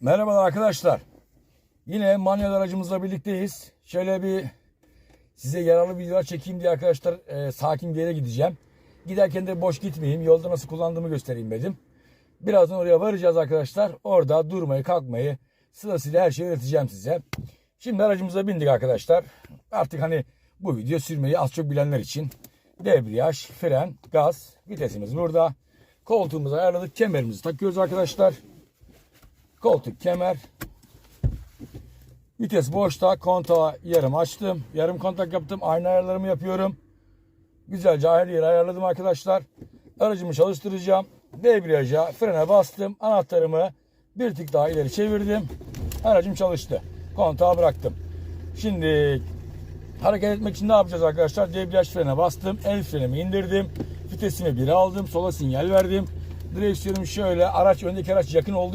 Merhabalar arkadaşlar. Yine manuel aracımızla birlikteyiz. Şöyle bir size yararlı videolar çekeyim diye arkadaşlar e, sakin bir yere gideceğim. Giderken de boş gitmeyeyim. Yolda nasıl kullandığımı göstereyim dedim. Birazdan oraya varacağız arkadaşlar. Orada durmayı kalkmayı sırasıyla her şeyi öğreteceğim size. Şimdi aracımıza bindik arkadaşlar. Artık hani bu video sürmeyi az çok bilenler için. Debriyaj, fren, gaz, vitesimiz burada. Koltuğumuzu ayarladık. Kemerimizi takıyoruz arkadaşlar. Koltuk, kemer. Vites boşta. Kontağı yarım açtım. Yarım kontak yaptım. Aynı ayarlarımı yapıyorum. Güzelce her yeri ayarladım arkadaşlar. Aracımı çalıştıracağım. Debriyaja, frene bastım. Anahtarımı bir tık daha ileri çevirdim. Aracım çalıştı. Kontağı bıraktım. Şimdi hareket etmek için ne yapacağız arkadaşlar? Debriyaj frene bastım. El frenimi indirdim. Vitesimi 1'e aldım. Sola sinyal verdim. Direksiyonum şöyle. Araç öndeki araç yakın olduğu için